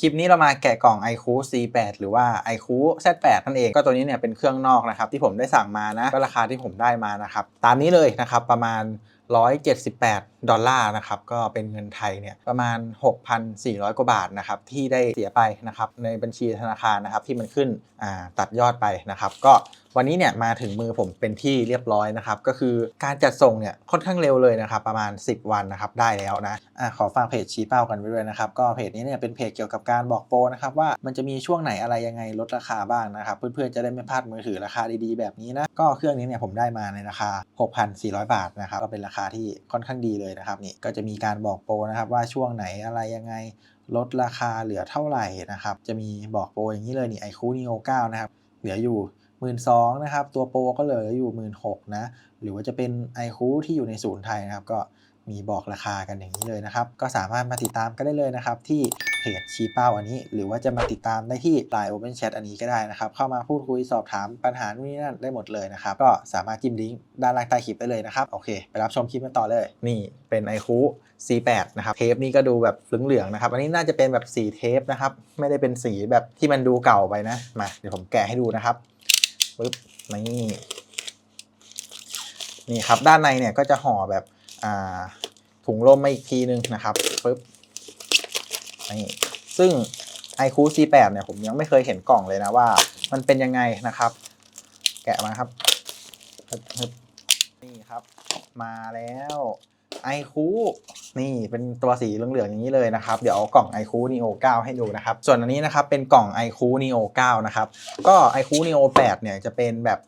คลิปนี้เรามาแกะกล่อง iQOO C8 หรือว่า iQOO Z8 นั่นเอง ก็ตัวนี้เนี่ยเป็นเครื่องนอกนะครับที่ผมได้สั่งมานะก็ราคาที่ผมได้มานะครับตามนี้เลยนะครับประมาณ 178ดอลลาร์นะครับก็เป็นเงินไทยเนี่ยประมาณ 6,400 กว่าบาทนะครับที่ได้เสียไปนะครับในบัญชีธนาคารนะครับที่มันขึ้นตัดยอดไปนะครับ ก็วันนี้เนี่ยมาถึงมือผมเป็นที่เรียบร้อยนะครับก็คือการจัดส่งเนี่ยค่อนข้างเร็วเลยนะครับประมาณ 10 วันนะครับได้แล้วนะอะขอฝากเพจชี้เป้ากันไว้ด้วยนะครับก็เพจนี้เนี่ยเป็นเพจเกี่ยวกับการบอกโปรนะครับว่ามันจะมีช่วงไหนอะไรยังไงลดราคาบ้างนะครับเพื่อนๆจะได้ไม่พลาดมือถือราคาดีๆแบบนี้นะก็เครื่องนี้เนี่ยผมได้มาในราคา 6,400 บาทนะครับก็เป็นราคาที่ค่อนข้างดีเลยนะครับนี่ก็จะมีการบอกโปรนะครับว่าช่วงไหนอะไรยังไงลดราคาเหลือเท่าไหร่นะครับ จะมีบอกโปรอย่างนี้เลยนี่ไอคูนิโอ9นะครับ เหลืออยู่1 2ื่นนะครับ ตัวโปรก็เหลืออยู่1 6ื่นนะ หรือว่าจะเป็นไอคูที่อยู่ในศูนย์ไทยนะครับ ก็มีบอกราคากันอย่างนี้เลยนะครับ ก็สามารถมาติดตามก็ได้เลยนะครับที่ เพจชี้เป้าอันนี้ หรือว่าจะมาติดตามได้ที่ Line Open Chat อันนี้ก็ได้นะครับ เข้ามาพูดคุยสอบถามปัญหานู่นนี่นั่นได้หมดเลยนะครับ ก็สามารถจิ้มลิงก์ด้านล่างใต้คลิปได้เลยนะครับ โอเค ไปรับชมคลิปกันต่อเลย นี่เป็นไอคู C8 นะครับ เทปนี่ก็ดูแบบเหลืองๆนะครับ อันนี้น่าจะเป็นแบบสีเทปนะครับ ไม่ได้เป็นสีแบบที่มันดูเก่าไปนะ มา เดี๋ยวผมแกะให้ดูนะครับปึ๊บ นี่ นี่ครับ ด้านในเนี่ยก็จะห่อแบบถุงลมมาอีกทีนึงนะครับปึ๊บ นี่ซึ่ง i q o o C8 เนี่ยผมยังไม่เคยเห็นกล่องเลยนะว่า มันเป็นยังไงนะครับ แกะมาครับนี่ครับ มาแล้วไอคูนี่เป็นตัวสีเหลืองๆอย่างนี้เลยนะครับ เดี๋ยวเอากล่อง i q o o Neo 9ให้ดูนะครับ ส่วนอันนี้นะครับเป็นกล่อง i q o o Neo 9นะครับ ก็ i q o o Neo 8เนี่ยจะเป็นแบบ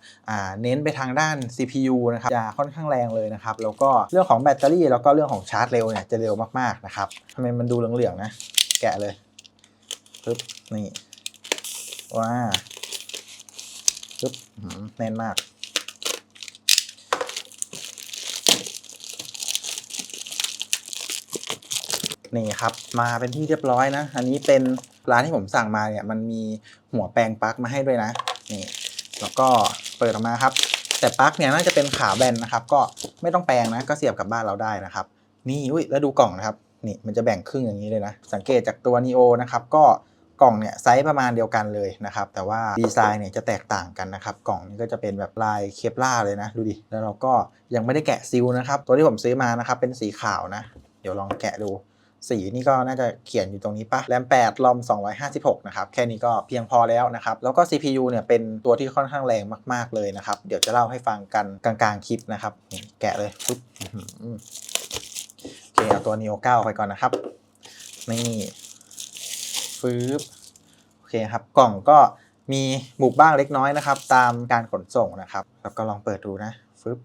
เน้นไปทางด้าน CPU นะครับจะค่อนข้างแรงเลยนะครับ แล้วก็เรื่องของแบตเตอรี่แล้วก็เรื่องของชาร์จเร็วเนี่ยจะเร็วมากๆนะครับทำไมมันดูเหลืองๆนะ แกะเลยปึ๊บนี่ว้าปึ๊บแน่นมาก นี่ครับ มาเป็นที่เรียบร้อยนะ อันนี้เป็นร้านที่ผมสั่งมาเนี่ย มันมีหัวแปลงปลั๊กมาให้ด้วยนะ นี่ แล้วก็เปิดออกมาครับ แต่ปลั๊กเนี่ยน่าจะเป็นขาแบนนะครับ ก็ไม่ต้องแปลงนะ ก็เสียบกับบ้านเราได้นะครับ นี่ อุ้ยแล้วดูกล่องนะครับ นี่มันจะแบ่งครึ่งอย่างนี้เลยนะ สังเกตจากตัว Neo นะครับก็กล่องเนี่ยไซส์ประมาณเดียวกันเลยนะครับ แต่ว่าดีไซน์เนี่ยจะแตกต่างกันนะครับ กล่องนี้ก็จะเป็นแบบลายเคปล่าเลยนะ ดูดิ แล้วเราก็ยังไม่ได้แกะซีลนะครับ ตัวที่ผมซื้อมานะครับเป็นสีขาวนะ เดี๋ยวลองแกะดู สีนี่ก็น่าจะเขียนอยู่ตรงนี้ปะแรม 8 ลอม 256 นะครับ แค่นี้ก็เพียงพอแล้วนะครับ แล้วก็ CPU เนี่ยเป็นตัวที่ค่อนข้างแรงมาก ๆเลยนะครับ เดี๋ยวจะเล่าให้ฟังกันกลางๆคลิปนะครับ แกะเลยปุ๊บ เคเอาตัว Neo 9ไปก่อนนะครับนี่ฟืบโอเคครับ กล่องก็มีบุบบ้างเล็กน้อยนะครับ ตามการขนส่งนะครับ แล้วก็ลองเปิดดูนะฟึบ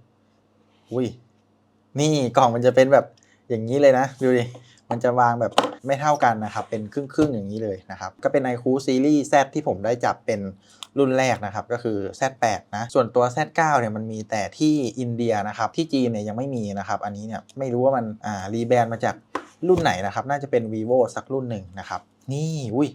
อุ้ยนี่กล่องมันจะเป็นแบบอย่างนี้เลยนะดูดิมันจะวางแบบไม่เท่ากันนะครับ เป็นครึ่งๆอย่างนี้เลยนะครับ ก็เป็น i q o o ซีรีส์ Z ที่ผมได้จับเป็น รุ่นแรกนะครับก็คือ Z8 นะส่วนตัว Z9 เนี่ยมันมีแต่ที่อินเดียนะครับที่จีนเนี่ยยังไม่มีนะครับอันนี้เนี่ยไม่รู้ว่ามันอ่ารีแบรนด์มาจากรุ่นไหนนะครับน่าจะเป็น vivo สักรุ่นหนึ่งนะครับนี่อุ้ย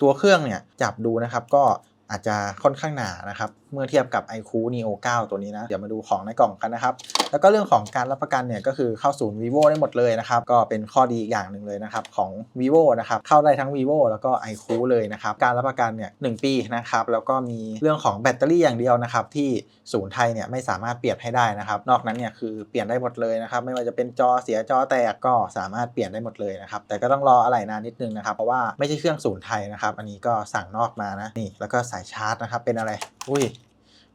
ตัวเครื่องเนี่ยจับดูนะครับก็อาจจะค่อนข้างหนานะครับ เมื่อเทียบกับ i q o o Neo 9 ตัวนี้นะ เดี๋ยวมาดูของในกล่องกันนะครับ แล้วก็เรื่องของการรับประกันเนี่ยก็คือเข้าศูนย์ vivo ได้หมดเลยนะครับ ก็เป็นข้อดีอีกอย่างหนึ่งเลยนะครับของ vivo นะครับ เข้าได้ทั้ง vivo แล้วก็ i q o o เลยนะครับ การรับประกันเนี่ยหปีนะครับแล้วก็มีเรื่องของแบตเตอรี่อย่างเดียวนะครับที่ศูนย์ไทยเนี่ยไม่สามารถเปลี่ยนให้ได้นะครับ นอกนั้นเนี่ยคือเปลี่ยนได้หมดเลยนะครับไม่ว่าจะเป็นจอเสียจอแตกก็สามารถเปลี่ยนได้หมดเลยนะครับแต่ก็ต้องรออะไรนานนิดนึงนะครับเพราะว่าไม่ใช่เครื่องศูนย์ไทยนะครับอันนี้ก็สั่งนอกมานะนี่แล้วก็สายชาร์จนะครับเป็นอะไรอุ้ย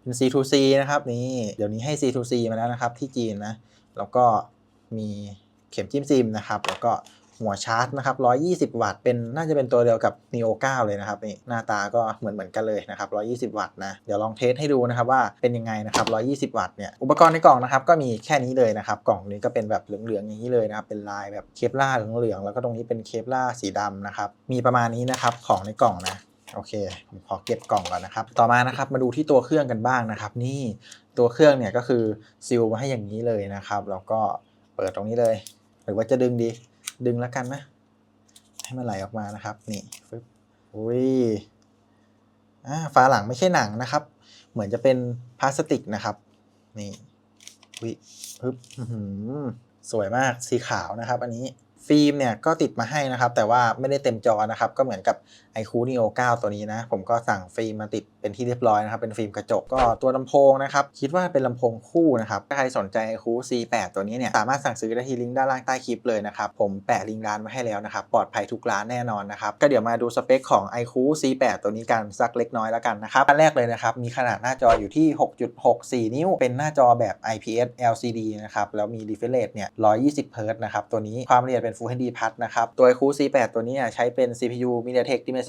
เป็น C2C นะครับนี่เดี๋ยวนี้ให้ C2C มาแล้วนะครับที่จีนนะแล้วก็มีเข็มจิ้มซิมนะครับแล้วก็หัวชาร์จนะครับ 120 วัตต์เป็นน่าจะเป็นตัวเดียวกับ Neo 9 เลยนะครับนี่หน้าตาก็เหมือนเหมือนกันเลยนะครับ 120 วัตต์นะ เดี๋ยวลองเทสให้ดูนะครับว่าเป็นยังไงนะครับ 120 วัตต์เนี่ย อุปกรณ์ในกล่องนะครับก็มีแค่นี้เลยนะครับ กล่องนี้ก็เป็นแบบเหลืองๆอย่างนี้เลยนะครับ เป็นลายแบบเคปล่าเหลืองๆ แล้วก็ตรงนี้เป็นเคปล่าสีดำนะครับ มีประมาณนี้นะครับของในกล่องนะ โอเคผมขอเก็บกล่องก่อนนะครับ ต่อมานะครับมาดูที่ตัวเครื่องกันบ้างนะครับ นี่ตัวเครื่องเนี่ยก็คือซีลมาให้อย่างนี้เลยนะครับ แล้วก็เปิดตรงนี้เลย หรือว่าจะดึงดี ดึงแล้วกันนะ ให้มันไหลออกมานะครับ นี่ฟึบอุ้ยอ่าฝาหลังไม่ใช่หนังนะครับ เหมือนจะเป็นพลาสติกนะครับ นี่อุ้ยปึ๊บหือสวยมากสีขาวนะครับ อันนี้ฟิล์มเนี่ยก็ติดมาให้นะครับ แต่ว่าไม่ได้เต็มจอนะครับ ก็เหมือนกับ i q o o Neo 9 ตัวนี้นะ ผมก็สั่งฟิล์มมาติดเป็นที่เรียบร้อยนะครับ เป็นฟิล์มกระจกก็ตัวลำโพงนะครับ คิดว่าเป็นลำโพงคู่นะครับ ถ้าใครสนใจ i q o o C8 ตัวนี้เนี่ย สามารถสั่งซื้อได้ที่ลิงก์ด้านล่างใต้คลิปเลยนะครับ ผมแปะลิงก์ร้านไว้ให้แล้วนะครับ ปลอดภัยทุกร้านแน่นอนนะครับ ก็เดี๋ยวมาดูสเปคของ i q o o C8 ตัวนี้กันสักเล็กน้อยแล้วกันนะครับอันแรกเลยนะครับมีขนาดหน้าจออยู่ที่ 6.64 นิ้ว เป็นหน้าจอแบบ IPS LCD นะครับแล้วมี refresh rate เนี่ย 120 Hz นะครับตัวนี้ความละเอียดเป็น Full HD Plus นะครับตัว i q o o C8 ตัวนี้ใช้เป็น CPU MediaTek Dimensity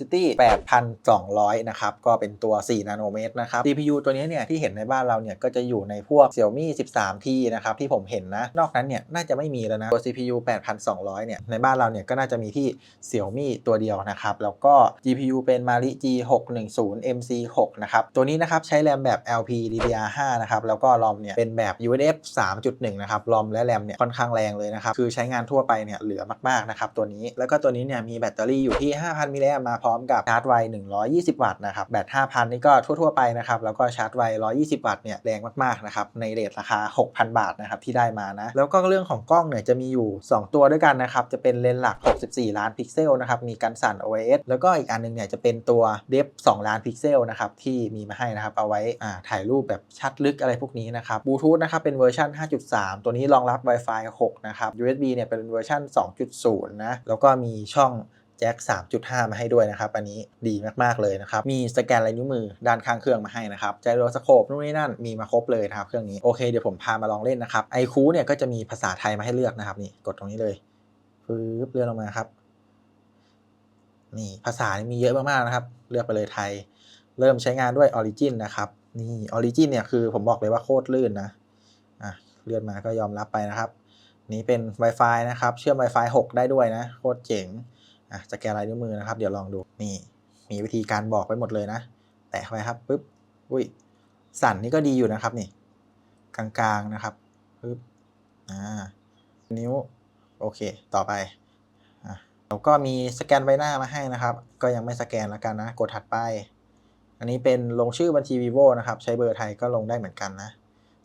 8200 นะครับ ก็เป็นตัว 4 นาโนเมตรนะครับ CPU ตัวนี้เนี่ยที่เห็นในบ้านเราเนี่ยก็จะอยู่ในพวก Xiaomi 13T นะครับ ที่ผมเห็นนะ นอกนั้นเนี่ยน่าจะไม่มีแล้วนะ ตัว CPU 8200 เนี่ย ในบ้านเราเนี่ยก็น่าจะมีที่ Xiaomi ตัวเดียวนะครับ แล้วก็ GPU เป็น Mali G610 MC6 นะครับ ตัวนี้นะครับใช้แรมแบบ LPDDR5 นะครับ แล้วก็รอมเนี่ยเป็นแบบ UFS 3.1 นะครับ รอมและแรมเนี่ยค่อนข้างแรงเลยนะครับ คือใช้งานทั่วไปเนี่ยเหลือมากๆนะครับตัวนี้ แล้วก็ตัวนี้เนี่ยมีแบตเตอรี่อยู่ที่ 5,000มิลลิแอมมาพร้อมกับชาร์จไว 120 วัตต์นะครับแบต 5,000 นี่ก็ทั่ว ๆ ไปนะครับแล้วก็ชาร์จไว 120 วัตต์เนี่ยแรงมากๆนะครับในเรทราคา 6,000 บาทนะครับที่ได้มานะแล้วก็เรื่องของกล้องเนี่ยจะมีอยู่ 2 ตัวด้วยกันนะครับจะเป็นเลนส์หลัก 64 ล้านพิกเซลนะครับมีการสั่น OIS แล้วก็อีกอันนึงเนี่ยจะเป็นตัวเดฟ2ล้านพิกเซลนะครับที่มีมาให้นะครับเอาไว้อ่าถ่ายรูปแบบชัดลึกอะไรพวกนี้นะครับบลูทูธนะครับเป็นเวอร์ชัน5.3 ตัวนี้รองรับ Wi-Fi 6 นะครับ USB เนี่ยเป็นเวอร์ชัน2.0 นะ แล้วก็มีช่อง แจ็ค3.5 มาให้ด้วยนะครับ อันนี้ดีมากๆเลยนะครับ มีสแกนลายนิ้วมือด้านข้างเครื่องมาให้นะครับไจโรสโคปนู่นนี่นั่นมีมาครบเลยนะครับเครื่องนี้โอเคเดี๋ยวผมพามาลองเล่นนะครับไอคูเนี่ยก็จะมีภาษาไทยมาให้เลือกนะครับนี่กดตรงนี้เลยปึ๊บเลื่อนลงมาครับนี่ภาษานี่มีเยอะมากๆนะครับ เลือกไปเลยไทย เริ่มใช้งานด้วย Origin นะครับนี่ Origin เนี่ยคือผมบอกเลยว่าโคตรลื่นนะอะเลื่อนมาก็ยอมรับไปนะครับ นี้เป็น Wi-Fi นะครับ เชื่อม Wi-Fi 6 ได้ด้วยนะ โคตรเจ๋ง อะสแกนลายนิ้วมือนะครับ เดี๋ยวลองดูนี่มีวิธีการบอกไว้หมดเลยนะ แตะเข้าไปครับปุ๊บอุ้ยสั่นนี่ก็ดีอยู่นะครับนี่กลางๆนะครับปุ๊บอ่านิ้วโอเค ต่อไปอะแล้วก็มีสแกนใบหน้ามาให้นะครับ ก็ยังไม่สแกนแล้วกันนะ กดถัดไป อันนี้เป็นลงชื่อบัญชี vivo นะครับ ใช้เบอร์ไทยก็ลงได้เหมือนกันนะ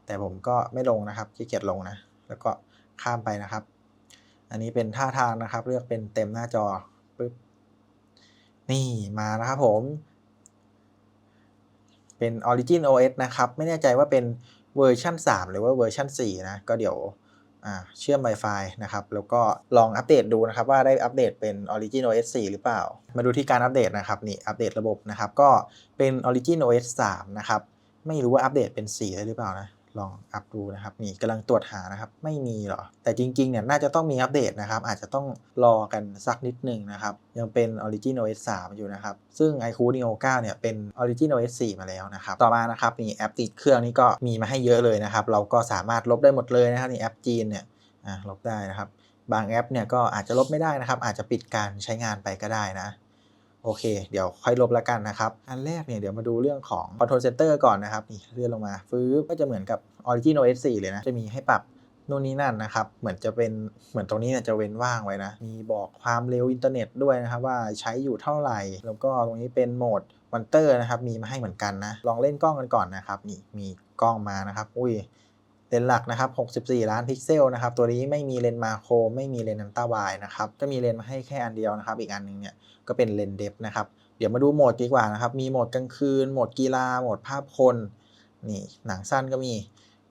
แต่ผมก็ไม่ลงนะครับขี้เกียจลงนะ แล้วก็ข้ามไปนะครับ อันนี้เป็นท่าทางนะครับ เลือกเป็นเต็มหน้าจอ ปึ๊บนี่มานะครับผม เป็น Origin OS นะครับ ไม่แน่ใจว่าเป็นเวอร์ชัน3 หรือว่าเวอร์ชัน4 นะ ก็เดี๋ยวเชื่อม Wi-Fi นะครับ แล้วก็ลองอัปเดตดูนะครับว่าได้อัปเดตเป็น Origin OS 4 หรือเปล่า มาดูที่การอัปเดตนะครับ นี่อัปเดตระบบนะครับ ก็เป็น Origin OS 3 นะครับ ไม่รู้ว่าอัปเดตเป็น 4 ได้หรือเปล่านะ ลองอัพดูนะครับนี่กำลังตรวจหานะครับไม่มีหรอ แต่จริงๆเนี่ยน่าจะต้องมีอัปเดตนะครับ อาจจะต้องรอกันสักนิดหนึ่งนะครับ ยังเป็น Origin OS 3 อยู่นะครับ ซึ่ง i q o o Neo 9เนี่ยเป็น Origin OS 4 มาแล้วนะครับ ต่อมานะครับนี่แอปติดเครื่องนี่ก็มีมาให้เยอะเลยนะครับ เราก็สามารถลบได้หมดเลยนะครับนี่แอปจีนเนี่ยลบได้นะครับบางแอปเนี่ยก็อาจจะลบไม่ได้นะครับ อาจจะปิดการใช้งานไปก็ได้นะ โอเค เดี๋ยวค่อยลบแล้วกันนะครับ อันแรกเนี่ยเดี๋ยวมาดูเรื่องของ Control Center ก่อนนะครับ นี่เลื่อนลงมาฟื้บก็จะเหมือนกับ Origin OS 4 เลยนะ จะมีให้ปรับนู่นนี่นั่นนะครับ เหมือนจะเป็น เหมือนตรงนี้เนี่ยจะเว้นว่างไว้นะ มีบอกความเร็วอินเทอร์เน็ตด้วยนะครับ ว่าใช้อยู่เท่าไหร่ แล้วก็ตรงนี้เป็นโหมดมอนเตอร์นะครับ มีมาให้เหมือนกันนะ ลองเล่นกล้องกันก่อนนะครับ นี่ มีกล้องมานะครับ อุ้ย เลนส์หลักนะครับ 64 ล้านพิกเซลนะครับ ตัวนี้ไม่มีเลนส์มาโครไม่มีเลนส์อันต้าไวนะครับ ก็มีเลนส์มาให้แค่อันเดียวนะครับ อีกอันหนึงเนี่ยก็เป็นเลนส์เดฟนะครับ เดี๋ยวมาดูโหมดดีกว่านะครับ มีโหมดกลางคืน โหมดกีฬา โหมดภาพคน นี่หนังสั้นก็มี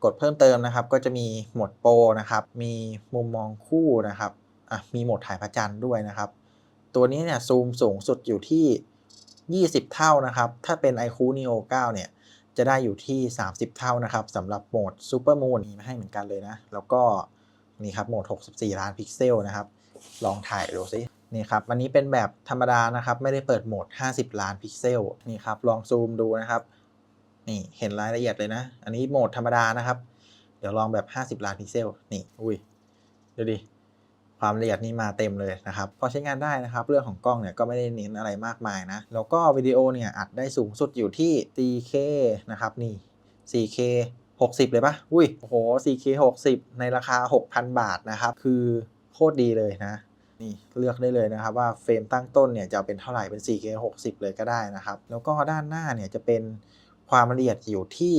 กดเพิ่มเติมนะครับ ก็จะมีโหมดโปรนะครับ มีมุมมองคู่นะครับ อะ มีโหมดถ่ายพระจันทร์ด้วยนะครับ ตัวนี้เนี่ยซูมสูงสุดอยู่ที่ 20 เท่านะครับ ถ้าเป็น i q o o Neo 9 เนี่ย จะได้อยู่ที่ 30 เท่านะครับสำหรับโหมด Super Moon มีมาให้เหมือนกันเลยนะ แล้วก็นี่ครับโหมด 64 ล้านพิกเซลนะครับ ลองถ่ายดูซินี่ครับอันนี้เป็นแบบธรรมดานะครับ ไม่ได้เปิดโหมด 50 ล้านพิกเซลนี่ครับ ลองซูมดูนะครับ นี่เห็นรายละเอียดเลยนะ อันนี้โหมดธรรมดานะครับ เดี๋ยวลองแบบ 50 ล้านพิกเซลนี่อุ้ยดูดิ ความละเอียดนี่มาเต็มเลยนะครับพอใช้งานได้นะครับเรื่องของกล้องเนี่ยก็ไม่ได้เน้นอะไรมากมายนะแล้วก็วิดีโอเนี่ยอัดได้สูงสุดอยู่ที่ 4K นะครับนี่ 4K 60 เลยปะอุ้ยโอ้โห 4K 60 ในราคา 6,000 บาทนะครับ คือโคตรดีเลยนะ นี่เลือกได้เลยนะครับว่าเฟรมตั้งต้นเนี่ยจะเอาเป็นเท่าไหร่เป็น 4K 60 เลยก็ได้นะครับ แล้วก็ด้านหน้าเนี่ยจะเป็นความละเอียดอยู่ที่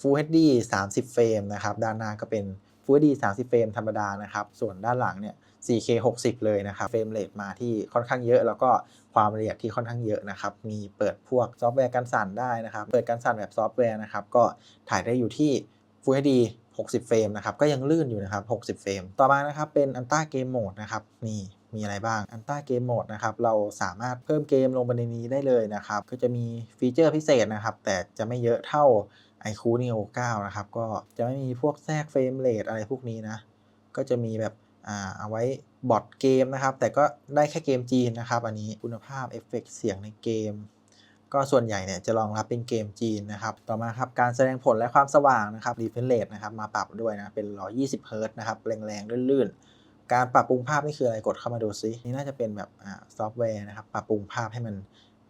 Full HD 30 เฟรมนะครับ ด้านหน้าก็เป็น Full HD 30 เฟรมธรรมดานะครับ ส่วนด้านหลังเนี่ย 4K 60 เลยนะครับเฟรมเรทมาที่ค่อนข้างเยอะ แล้วก็ความละเอียดที่ค่อนข้างเยอะนะครับ มีเปิดพวกซอฟต์แวร์กันสั่นได้นะครับ เปิดกันสั่นแบบซอฟต์แวร์นะครับ ก็ถ่ายได้อยู่ที่ Full HD 60 เฟรมนะครับ ก็ยังลื่นอยู่นะครับ 60 เฟรม ต่อมานะครับเป็น Ultra Game Mode นะครับ นี่มีอะไรบ้าง Ultra Game Mode นะครับ เราสามารถเพิ่มเกมลงไปในนี้ได้เลยนะครับ ก็จะมีฟีเจอร์พิเศษนะครับ แต่จะไม่เยอะเท่า iQOO Neo 9 นะครับ ก็จะไม่มีพวกแทรกเฟรมเรทอะไรพวกนี้นะ ก็จะมีแบบอ่าเอาไว้บอทเกมนะครับ แต่ก็ได้แค่เกมจีนนะครับ อันนี้คุณภาพเอฟเฟกต์เสียงในเกม ก็ส่วนใหญ่เนี่ยจะรองรับเป็นเกมจีนนะครับ ต่อมาครับ การแสดงผลและความสว่างนะครับ refresh rate นะครับ มาปรับด้วยนะ เป็น 120เฮิรต์นะครับ แรงๆ ลื่นๆ การปรับปรุงภาพนี่คืออะไรกดเข้ามาดูซิ นี่น่าจะเป็นแบบอ่าซอฟต์แวร์นะครับ ปรับปรุงภาพให้มัน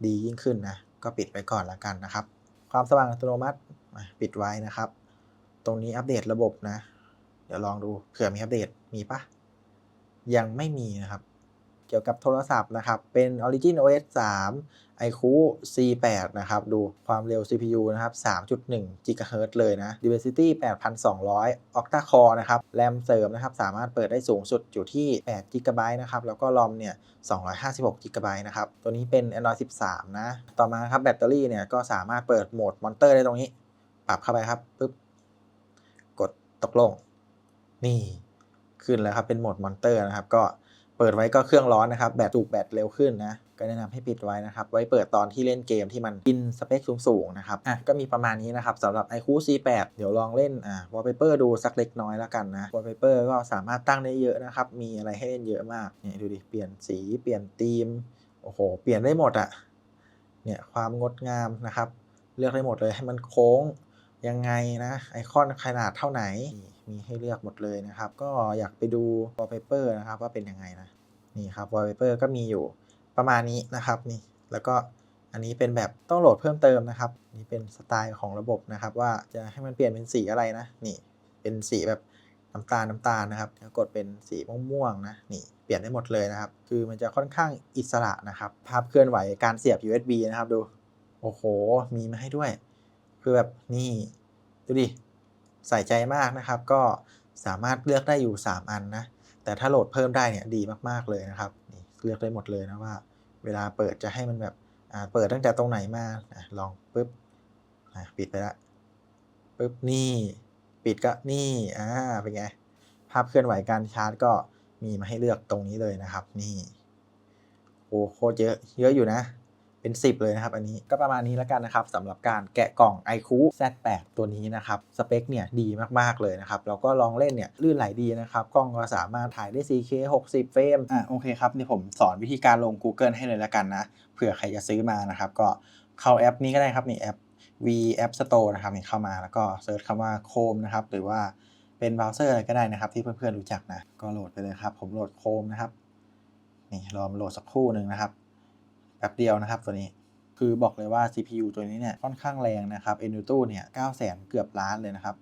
ดียิ่งขึ้นนะ ก็ปิดไว้ก่อนละกันนะครับ ความสว่างอัตโนมัติ ปิดไว้นะครับ ตรงนี้อัปเดตระบบนะ เดี๋ยวลองดูเผื่อมีอัปเดตมีปะยังไม่มีนะครับ เกี่ยวกับโทรศัพท์นะครับ เป็น Origin OS 3 iQOO C8 นะครับ ดูความเร็ว CPU นะครับ 3.1 GHz เลยนะ Dimensity 8,200 Octa Core นะครับ แรมเสริมนะครับ สามารถเปิดได้สูงสุดอยู่ที่8 GB นะครับ แล้วก็ ROM เนี่ย 256 GB นะครับ ตัวนี้เป็น Android 13 นะ ต่อมาครับแบตเตอรี่เนี่ยก็สามารถเปิดโหมดมอนเตอร์ได้ตรงนี้ ปรับเข้าไปครับปุ๊บกดตกลง นี่ขึ้นแล้วครับเป็นโหมดมอนเตอร์นะครับ ก็เปิดไว้ก็เครื่องร้อนนะครับ แบตจูบแบตเร็วขึ้นนะ ก็แนะนำให้ปิดไว้นะครับ ไว้เปิดตอนที่เล่นเกมที่มันกินสเปคสูงๆนะครับ อะ ก็มีประมาณนี้นะครับสำหรับ iQOO C8 เดี๋ยวลองเล่นอ่า wallpaper ดูสักเล็กน้อยแล้วกันนะ wallpaper ก็สามารถตั้งได้เยอะนะครับ มีอะไรให้เล่นเยอะมากเนี่ยดูดิ เปลี่ยนสี เปลี่ยนธีม โอ้โห เปลี่ยนได้หมดอะเนี่ยความงดงามนะครับ เลือกได้หมดเลยให้มันโค้ง ยังไงนะไอคอนขนาดเท่าไหนมีให้เลือกหมดเลยนะครับ ก็อยากไปดู wallpaper นะครับว่าเป็นยังไงนะนี่ครับ wallpaper ก็มีอยู่ประมาณนี้นะครับนี่แล้วก็อันนี้เป็นแบบต้องโหลดเพิ่มเติมนะครับ นี่เป็นสไตล์ของระบบนะครับ ว่าจะให้มันเปลี่ยนเป็นสีอะไรนะ นี่เป็นสีแบบน้ำตาลน้ำตาลนะครับแล้วกดเป็นสีม่วงๆนะนี่เปลี่ยนได้หมดเลยนะครับ คือมันจะค่อนข้างอิสระนะครับ ภาพเคลื่อนไหวการเสียบ USB นะครับดู โอ้โห มีมาให้ด้วย คือแบบนี่ดูดิใส่ใจมากนะครับ ก็สามารถเลือกได้อยู่ 3 อันนะ แต่ถ้าโหลดเพิ่มได้เนี่ยดีมากๆเลยนะครับนี่เลือกได้หมดเลยนะว่า เวลาเปิดจะให้มันแบบเปิดตั้งแต่ตรงไหนมาลองปุ๊บปิดไปละปุ๊บนี่ปิดก็นี่อ่าเป็นไง ภาพเคลื่อนไหวการชาร์จก็มีมาให้เลือกตรงนี้เลยนะครับ นี่โอ้โคตรเยอะเยอะอยู่นะ เป็น 10 เลยนะครับอันนี้ก็ประมาณนี้แล้วกันนะครับสำหรับการแกะกล่อง iQOO Z8 ตัวนี้นะครับสเปคเนี่ยดีมากๆเลยนะครับแล้วก็ลองเล่นเนี่ยลื่นไหลดีนะครับกล้องก็สามารถถ่ายได้ 4K 60 เฟรมอะโอเคครับเดี๋ยวผมสอนวิธีการลง Google ให้เลยแล้วกันนะเผื่อใครจะซื้อมานะครับก็เข้าแอปนี้ก็ได้ครับนี่แอป V App Store นะครับนี่เข้ามาแล้วก็เซิร์ชคำว่า Chrome นะครับหรือว่าเป็นเบราว์เซอร์อะไรก็ได้นะครับ ที่เพื่อนๆรู้จักนะ ก็โหลดไปเลยครับ ผมโหลด Chrome นะครับ นี่รอมโหลดสักครู่หนึ่งนะครับ แป๊บเดียวนะครับตัวนี้คือบอกเลยว่า CPU ตัวนี้เนี่ยค่อนข้างแรงนะครับ Envuto เนี่ย9 0 0 0 0 เกือบล้านเลยนะครับ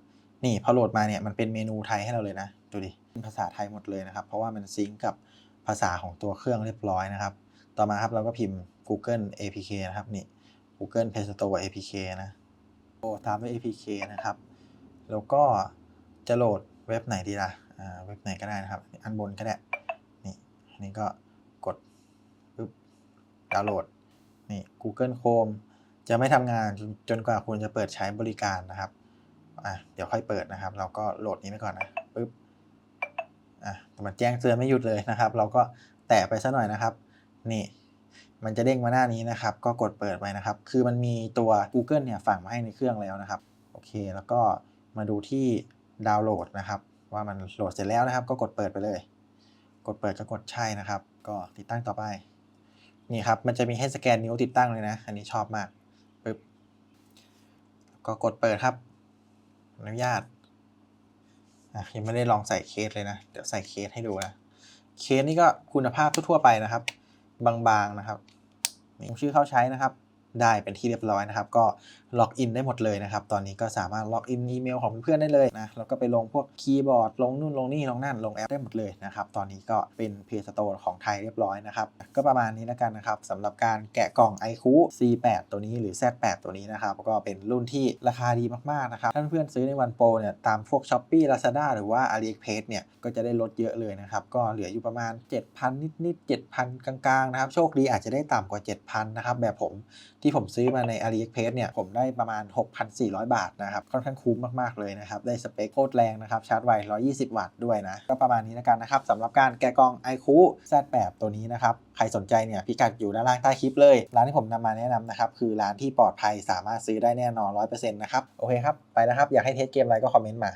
นี่พอโหลดมาเนี่ยมันเป็นเมนูไทยให้เราเลยนะ ดูดิเป็นภาษาไทยหมดเลยนะครับ เพราะว่ามันซิงก์กับภาษาของตัวเครื่องเรียบร้อยนะครับ ต่อมาครับเราก็พิมพ์ Google APK นะครับนี่ Google Play Store APK นะโอ้ตามด้วย APK นะครับ แล้วก็จะโหลดเว็บไหนดีล่ะอ่าเว็บไหนก็ได้นะครับ อันบนก็ได้นี่อันนี้ก็ ดาวน์โหลดนี่ Google Chrome จะไม่ทำงานจนจนกว่าคุณจะเปิดใช้บริการนะครับอะเดี๋ยวค่อยเปิดนะครับ เราก็โหลดนี้ไปก่อนนะปึ๊บอะแต่มันแจ้งเตือนไม่หยุดเลยนะครับ เราก็แตะไปสักหน่อยนะครับ นี่ มันจะเด้งมาหน้านี้นะครับ ก็กดเปิดไปนะครับ คือมันมีตัว Google เนี่ยฝังมาให้ในเครื่องแล้วนะครับโอเค แล้วก็มาดูที่ดาวน์โหลดนะครับ ว่ามันโหลดเสร็จแล้วนะครับ ก็กดเปิดไปเลย กดเปิดก็กดใช่นะครับ ก็ติดตั้งต่อไป นี่ครับ มันจะมีให้สแกนนิ้วติดตั้งเลยนะ อันนี้ชอบมากปึ๊บก็กดเปิดครับอนุญาตอะยังไม่ได้ลองใส่เคสเลยนะ เดี๋ยวใส่เคสให้ดูนะ เคสนี่ก็คุณภาพทั่วๆไปนะครับ บางๆนะครับมีชื่อเข้าใช้นะครับ ได้เป็นที่เรียบร้อยนะครับ ก็ล็อกอินได้หมดเลยนะครับ ตอนนี้ก็สามารถล็อกอินอีเมลของเพื่อนได้เลยนะ แล้วก็ไปลงพวกคีย์บอร์ด ลงนู่นลงนี่ ลงนั่น ลงแอปได้หมดเลยนะครับ ตอนนี้ก็เป็น Play Store ของไทยเรียบร้อยนะครับ ก็ประมาณนี้แล้วกันนะครับสำหรับการแกะกล่อง i q C8 ตัวนี้หรือ Z8 ตัวนี้นะครับ ก็เป็นรุ่นที่ราคาดีมากๆนะครับถ้านเพื่อนซื้อในวันโปรเนี่ย ตามพวก s h อ p e e Lazada หรือว่า AliExpress เนี่ย ก็จะได้ลดเยอะเลยนะครับ ก็เหลืออยู่ประมาณ 7,000 นิดๆ7,000 กลางๆ นะครับ โชคดีอาจจะได้ต่ำกว่า 7,000 นะครับ แบบผมที่ผมซื้อมาใน AliExpress เนี่ยผมได้ประมาณ 6,400 บาทนะครับค่อนข้างคุ้มมากๆเลยนะครับได้สเปคโคตรแรงนะครับชาร์จไว 120 วัตต์ด้วยนะก็ประมาณนี้แล้วกันนะครับสำหรับการแกะกล่อง i q Z8 ตัวนี้นะครับใครสนใจเนี่ยพิกัดอยู่ด้านล่างใต้คลิปเลย ร้านที่ผมนำมาแนะนำนะครับคือร้านที่ปลอดภัยสามารถซื้อได้แน่นอน 100%นะครับโอเคครับไปนะครับอยากให้เทสเกมอะไรก็คอมเมนต์มา